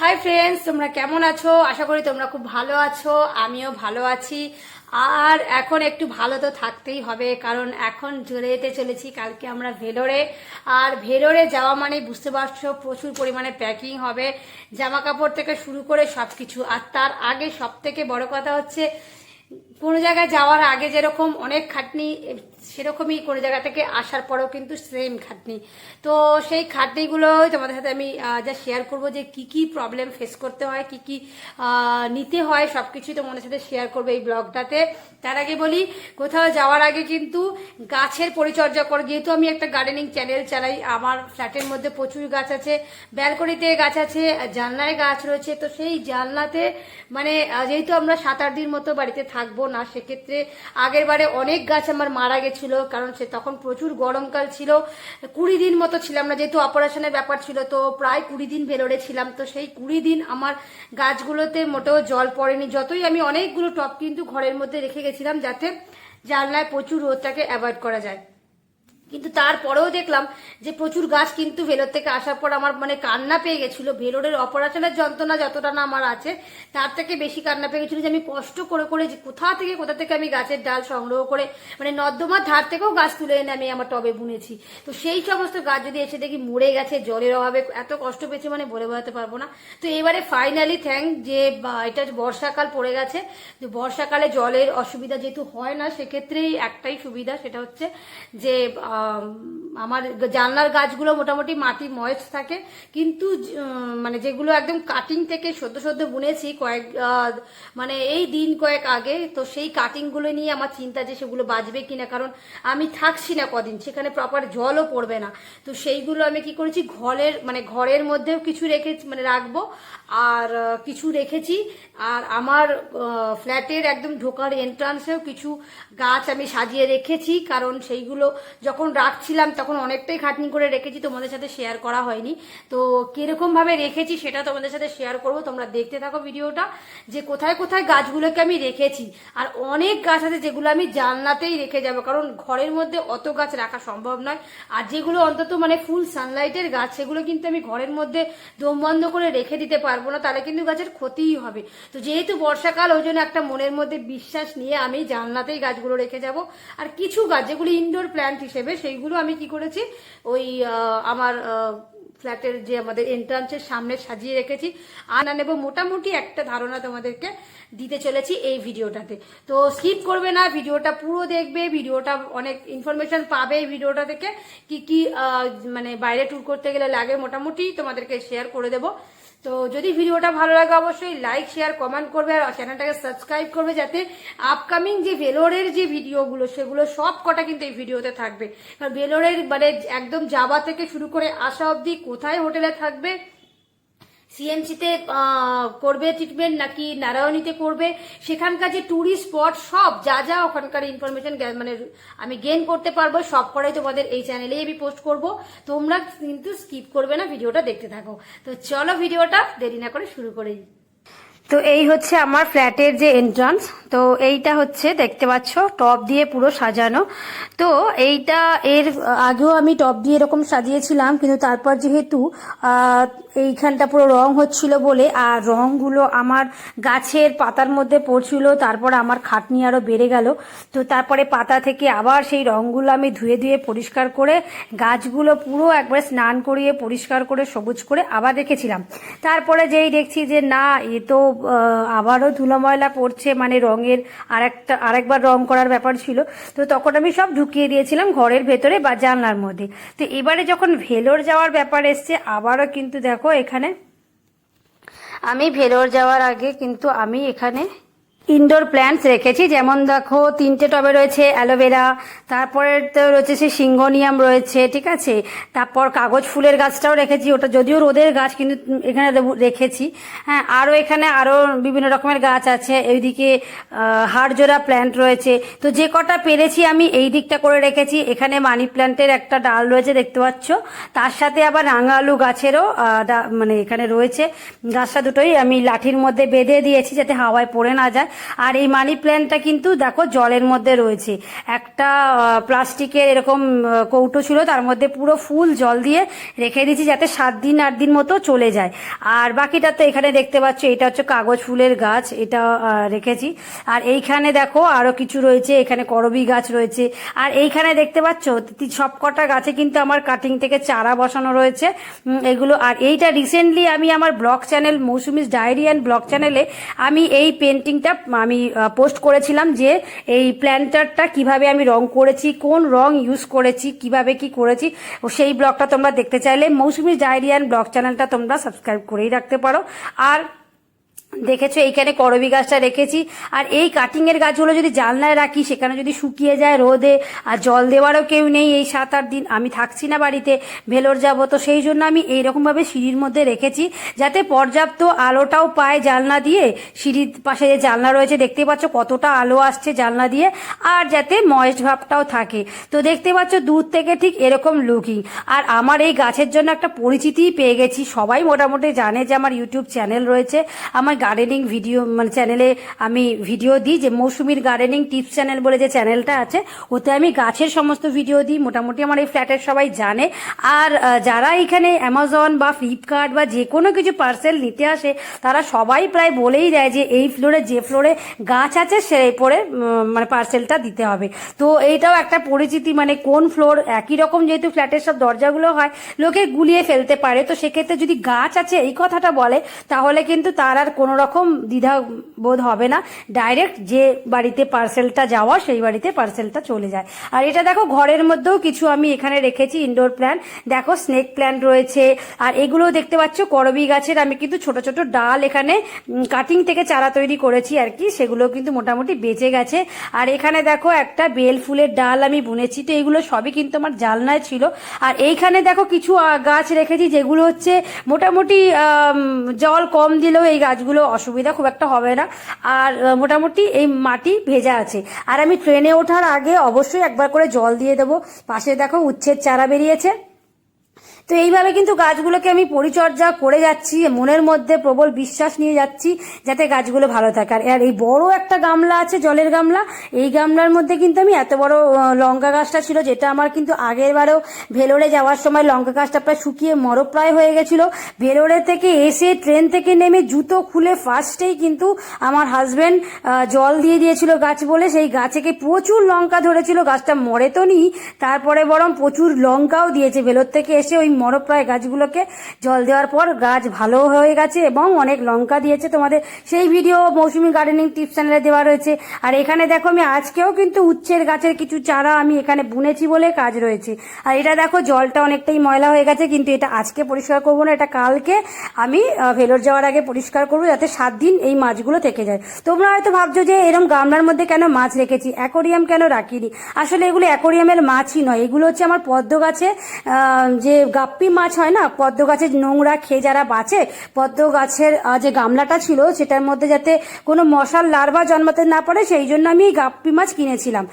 Hi friends তোমরা কেমন আছো? আশা করি তোমরা খুব ভালো আছো, আমিও ভালো আছি। আর এখন একটু ভালো তো থাকতেই হবে, কারণ এখন চলে যেতে চলেছি কালকে আমরা ভেলোরে। আর ভেলোরে যাওয়া মানে বুঝতে পারছ প্রচুর পরিমাণে প্যাকিং হবে জামা কাপড় থেকে শুরু করে সব কিছু আর তার আগে সব থেকে বড় কথা হচ্ছে কোনো জায়গায় যাওয়ার আগে যেরকম অনেক খাটনি সেরকমই কোনো জায়গা থেকে আসার পরেও কিন্তু সেম খাটনি। তো সেই খাটনিগুলোই তোমাদের সাথে আমি যা শেয়ার করব যে কি কি প্রবলেম ফেস করতে হয়, কি কি নিতে হয় সব কিছুই তোমাদের সাথে শেয়ার করব এই ব্লগটাতে তার আগে বলি, কোথাও যাওয়ার আগে কিন্তু গাছের পরিচর্যা করো। যেহেতু আমি একটা গার্ডেনিং চ্যানেল চালাই, আমার ফ্ল্যাটের মধ্যে প্রচুর গাছ আছে ব্যালকনিতে গাছ আছে, জানলায় গাছ রয়েছে। তো সেই জানলাতে মানে যেহেতু আমরা সাত আট দিন মতো বাড়িতে থাকব না, সেক্ষেত্রে আগের বারে অনেক গাছ আমার মারা গেছিল, কারণ সে তখন প্রচুর গরমকাল ছিল। কুড়ি দিন মতো ছিলাম না, যেহেতু অপারেশনের ব্যাপার ছিল, তো প্রায় কুড়ি দিন ভেলোরে ছিলাম। তো সেই কুড়ি দিন আমার গাছগুলোতে মোটেও জল পড়েনি। যতই আমি অনেকগুলো টপ কিন্তু ঘরের মধ্যে রেখে গেছিলাম, যাতে জানলায় প্রচুর রোদটাকে অ্যাভয়েড করা যায়। কিন্তু তারপরেও দেখলাম যে প্রচুর গাছ কিন্তু ভেলোর থেকে আসার পর আমার মানে কান্না পেয়ে গেছিল। ভেলোরের অপারেশনের যন্ত্রণা যতটা না আমার আছে, তার থেকে বেশি কান্না পেয়ে গেছিল যে আমি কষ্ট করে করে যে কোথা থেকে কোথা থেকে আমি গাছের ডাল সংগ্রহ করে মানে নর্দমার ধার থেকেও গাছ তুলে এনে আমি আমার টবে বুনেছি। তো সেই সমস্ত গাছ যদি এসে দেখি মরে গেছে, জলের অভাবে এত কষ্ট পেয়েছে মানে বলে বোঝাতে পারব না। তো এবারে ফাইনালি থ্যাংক যে এটা বর্ষাকাল পড়ে গেছে, যে বর্ষাকালে জলের অসুবিধা যেহেতু হয় না, সেক্ষেত্রেই একটাই সুবিধা, সেটা হচ্ছে যে আমার জানলার গাছগুলো মোটামুটি মাটি ময়েস্ট থাকে। কিন্তু মানে যেগুলো একদম কাটিং থেকে সদ্য সদ্য বুনেছি কয়েক মানে এই দিন কয়েক আগে, তো সেই কাটিংগুলো নিয়ে আমার চিন্তা যে সেগুলো বাঁচবে কিনা। কারণ আমি থাকছি না কদিন, সেখানে প্রপার জলও পড়বে না। তো সেইগুলো আমি কি করেছি, ঘরের মানে ঘরের মধ্যেও কিছু রেখে মানে রাখব। আর কিছু রেখেছি। আর আমার ফ্ল্যাটের একদম ঢোকার এন্ট্রান্সেও কিছু গাছ আমি সাজিয়ে রেখেছি। কারণ সেইগুলো যখন রাখছিলাম, তখন অনেকটাই খাটনি করে রেখেছি, তোমাদের সাথে শেয়ার করা হয়নি। তো কীরকম ভাবে রেখেছি সেটা তোমাদের সাথে শেয়ার করব, তোমরা দেখতে থাকো ভিডিওটা। যে কোথায় কোথায় গাছগুলোকে আমি রেখেছি, আর অনেক গাছ আছে যেগুলো আমি জানলাতেই রেখে যাব, কারণ ঘরের মধ্যে অত গাছ রাখা সম্ভব নয়। আর যেগুলো অন্তত মানে ফুল সানলাইটের গাছ, সেগুলো কিন্তু আমি ঘরের মধ্যে দম বন্ধ করে রেখে দিতে পারব না, তাহলে কিন্তু গাছের ক্ষতিই হবে। তো যেহেতু বর্ষাকাল, ওই জন্য একটা মনের মধ্যে বিশ্বাস নিয়ে আমি জানলাতেই গাছগুলো রেখে যাব। আর কিছু গাছ, যেগুলি ইনডোর প্ল্যান্ট হিসেবে সেইগুলো আমি কি করেছি? ওই আমার ফ্ল্যাটের যে আমাদের এন্ট্রান্সের সামনে সাজিয়ে রেখেছি। আর না নেব, মোটামুটি একটা ধারণা তোমাদেরকে দিতে চলেছি এই ভিডিওটাতে। তো স্কিপ করবে না, ভিডিওটা পুরো দেখবে, ভিডিওটা অনেক ইনফরমেশন পাবে এই ভিডিওটা থেকে। কি কি মানে বাইরে ট্যুর করতে গেলে লাগে, মোটামুটি তোমাদেরকে শেয়ার করে দেবো। তো যদি ভিডিওটা ভালো লাগে, অবশ্যই লাইক শেয়ার কমেন্ট করবে আর চ্যানেলটাকে সাবস্ক্রাইব করবে যাতে আপকামিং যে ভেলোরের যে ভিডিওগুলো, সেগুলো সব কটা কিন্তু এই ভিডিওতে থাকবে। কারণ ভেলোরের মানে একদম যাওয়া থেকে শুরু করে আসা অবধি কোথায় হোটেলে থাকবে সিএমসিতে করবে ট্রিটমেন্ট নাকি নারায়ণীতে করবে? সেখানকার যে ট্যুরিস্ট স্পট সব, যা যা ওখানকার ইনফরমেশন মানে আমি গেন করতে পারব, সব করাই তোমাদের এই চ্যানেলেই আমি পোস্ট করব। তোমরা কিন্তু স্কিপ করবে না, ভিডিওটা দেখতে থাকো। তো চলো ভিডিওটা দেরি না করে শুরু করি তো এই হচ্ছে আমার ফ্ল্যাটের যে এন্ট্রান্স তো এইটা হচ্ছে দেখতে পাচ্ছ টপ দিয়ে পুরো সাজানো। তো এইটা এর আগেও আমি টপ দিয়ে এরকম সাজিয়েছিলাম, কিন্তু তারপর যেহেতু এইখানটা পুরো রং হচ্ছিল বলে, আর রংগুলো আমার গাছের পাতার মধ্যে পড়ছিল, তারপর আমার খাটনি আরও বেড়ে গেল। তো তারপরে পাতা থেকে আবার সেই রংগুলো আমি ধুয়ে ধুয়ে পরিষ্কার করে, গাছগুলো পুরো একবার স্নান করিয়ে পরিষ্কার করে, সবুজ করে আবার রেখেছিলাম। তারপরে যেই দেখছি যে না, এ তো আবারও ধুলো ময়লা পড়ছে মানে রঙের আরেকটা, আরেকবার রং করার ব্যাপার ছিল। তো তখন আমি সব ঢুকিয়ে দিয়েছিলাম ঘরের ভেতরে বা জানলার মধ্যে। তো এবারে যখন ভেলোর যাওয়ার ব্যাপার এসছে, আবারও কিন্তু দেখো এখানে, আমি ভেলোর যাওয়ার আগে কিন্তু আমি এখানে ইনডোর প্ল্যান্টস রেখেছি, যেমন দেখো তিনটে টবে রয়েছে অ্যালোভেরা, তারপরে তো রয়েছে সে সিঙ্গোনিয়াম রয়েছে, ঠিক আছে? তারপর কাগজ ফুলের গাছটাও রেখেছি, ওটা যদিও রোদের গাছ, কিন্তু এখানে রেখেছি। হ্যাঁ আরও এখানে আরও বিভিন্ন রকমের গাছ আছে, এইদিকে হাড়জোড়া প্ল্যান্ট রয়েছে। তো যে কটা পেরেছি আমি এই দিকটা করে রেখেছি, এখানে মানি প্ল্যান্টের একটা ডাল রয়েছে, দেখতে পাচ্ছ। তার সাথে আবার রাঙা আলু গাছেরও মানে এখানে রয়েছে। গাছটা দুটোই আমি লাঠির মধ্যে বেঁধে দিয়েছি, যাতে হাওয়ায় পড়ে না যায়। আর এই মানি প্ল্যান্টটা কিন্তু দেখো জলের মধ্যে রয়েছে। একটা প্লাস্টিকের এরকম কৌটো ছিল, তার মধ্যে পুরো ফুল জল দিয়ে রেখে দিয়েছি যাতে সাত দিন, আট দিন মতো চলে যায়। আর বাকিটা তো এখানে দেখতে পাচ্ছ, এটা হচ্ছে কাগজ ফুলের গাছ, এটা রেখেছি। আর এইখানে দেখো আরও কিছু রয়েছে, এখানে করবি গাছ রয়েছে। আর এইখানে দেখতে পাচ্ছ সবকটা গাছে কিন্তু আমার কাটিং থেকে চারা বসানো রয়েছে। এগুলো, আর এইটা রিসেন্টলি আমি আমার blog channel Moushumi's diary and blog চ্যানেলে আমি এই পেন্টিংটা আমি পোস্ট করেছিলাম যে এই প্ল্যান্টারটা কীভাবে আমি রং করেছি, কোন রং ইউজ করেছি, কীভাবে কি করেছি সেই ব্লগটা তোমরা দেখতে চাইলে। মৌসুমি ডায়েরিয়ান ব্লগ চ্যানেলটা তোমরা সাবস্ক্রাইব করেই রাখতে পারো। আর দেখেছ, এইখানে করবি গাছটা রেখেছি। আর এই কাটিং এর গাছগুলো যদি জানলায় রাখি, সেখানে যদি শুকিয়ে যায় রোদে, আর জল দেওয়ারও কেউ নেই এই সাত আট দিন, আমি থাকছি না বাড়িতে, ভেলোর যাব। তো সেই জন্য আমি এইরকমভাবে সিঁড়ির মধ্যে রেখেছি, যাতে পর্যাপ্ত আলোটাও পায় জানলা দিয়ে। সিঁড়ির পাশে যে জানলা রয়েছে, দেখতে পাচ্ছ কতটা আলো আসছে জানলা দিয়ে, আর যাতে ময়েস্ট ভাবটাও থাকে। তো দেখতে পাচ্ছ দূর থেকে ঠিক এরকম লুকিং আর আমার এই গাছের জন্য একটা পরিচিতিই পেয়ে গেছি। সবাই মোটামুটি জানে যে আমার ইউটিউব চ্যানেল রয়েছে। আমার গার্ডেনিং ভিডিও মানে চ্যানেলে আমি ভিডিও দিই যে মৌসুমীর গার্ডেনিং টিপস চ্যানেল বলে যে চ্যানেলটা আছে, ওতে আমি গাছের সমস্ত ভিডিও দিই। মোটামুটি আমার এই ফ্ল্যাটের সবাই জানে। আর যারা এখানে অ্যামাজন বা ফ্লিপকার্ট বা যে কোনো কিছু পার্সেল নিতে আসে, তারা সবাই প্রায় বলেই দেয় যে এই ফ্লোরে যে ফ্লোরে গাছ আছে, সেই পরে মানে পার্সেলটা দিতে হবে। তো এইটাও একটা পরিচিতি মানে কোন ফ্লোর একই রকম যেহেতু ফ্ল্যাটের সব দরজাগুলো হয়, লোকে গুলিয়ে ফেলতে পারে। তো সেক্ষেত্রে যদি গাছ আছে, এই কথাটা বলে, তাহলে কিন্তু তার আর কোনো রকম দ্বিধা বোধ হবে না। ডাইরেক্ট যে বাড়িতে পার্সেলটা যাওয়া, সেই বাড়িতে পার্সেলটা চলে যায়। আর এটা দেখো, ঘরের মধ্যেও কিছু আমি এখানে রেখেছি ইনডোর প্ল্যান্ট দেখো স্নেক প্ল্যান্ট রয়েছে। আর এগুলো দেখতে পাচ্ছ, করবি গাছের আমি কিন্তু ছোট ছোট ডাল এখানে কাটিং থেকে চারা তৈরি করেছি আর কি সেগুলো কিন্তু মোটামুটি বেঁচে গেছে। আর এখানে দেখো, একটা বেল ফুলের ডাল আমি বুনেছি। তো এগুলো সবই কিন্তু আমার জালনায় ছিল। আর এইখানে দেখো, কিছু গাছ রেখেছি, যেগুলো হচ্ছে মোটামুটি জল কম দিলেও এই গাছগুলো অসুবিধা খুব একটা হবে না। আর মোটামুটি এই মাটি ভেজা আছে। আর আমি ট্রেনে ওঠার আগে অবশ্যই একবার করে জল দিয়ে দেবো। পাশে দেখো উচ্ছের চারা বেরিয়েছে। তো এইভাবে কিন্তু গাছগুলোকে আমি পরিচর্যা করে যাচ্ছি, মনের মধ্যে প্রবল বিশ্বাস নিয়ে যাচ্ছি, যাতে গাছগুলো ভালো থাকে। আর এই বড় একটা গামলা আছে, জলের গামলা, এই গামলার মধ্যে কিন্তু আমি এত বড় লঙ্কা গাছটা ছিল যেটা আমার কিন্তু আগের বারেও ভেলোরে যাওয়ার সময় লঙ্কা গাছটা প্রায় শুকিয়ে মরপ্রায় হয়ে গেছিল। ভেলোরে থেকে এসে ট্রেন থেকে নেমে জুতো খুলে ফার্স্টেই কিন্তু আমার হাজব্যান্ড জল দিয়ে দিয়েছিল গাছ বলে। সেই গাছেকে প্রচুর লঙ্কা ধরেছিল, গাছটা মরে তো নি, তারপরে বরং প্রচুর লঙ্কাও দিয়েছে। ভেলোর থেকে এসে ওই মরপ্রায় গাছগুলোকে জল দেওয়ার পর গাছ ভালো হয়ে গেছে এবং অনেক লঙ্কা দিয়েছে তোমাদের। সেই ভিডিও মৌসুমি গার্ডেনিং টিপস চ্যানেলে দেওয়া রয়েছে। আর এখানে দেখো আমি আজকেও কিন্তু উচ্ছের গাছের কিছু চারা আমি এখানে বুনেছি বলে কাজ রয়েছে। আর এটা দেখো, জলটা অনেকটাই ময়লা হয়ে গেছে, কিন্তু এটা আজকে পরিষ্কার করব না, এটা কালকে আমি ভেলোর যাওয়ার আগে পরিষ্কার করব যাতে সাত দিন এই মাছগুলো থেকে যায়। তোমরা হয়তো ভাবছ যে এরকম গামলার মধ্যে কেন মাছ রেখেছি? অ্যাকোরিয়াম কেন রাখিনি? আসলে এগুলো অ্যাকোরিয়ামের মাছই নয়, এগুলো হচ্ছে আমার পদ্ম গাছে যে গাপ্পি মাছ হয় না? পদ্ম গাছের নোংরা খেয়ে যারা বাঁচে পদ্ম গাছের যে গামলাটা ছিল, সেটার মধ্যে যাতে কোনো মশার লার্ভা জন্মাতে না পারে, সেই জন্য আমি এই গাপ্পি মাছ কিনেছিলাম।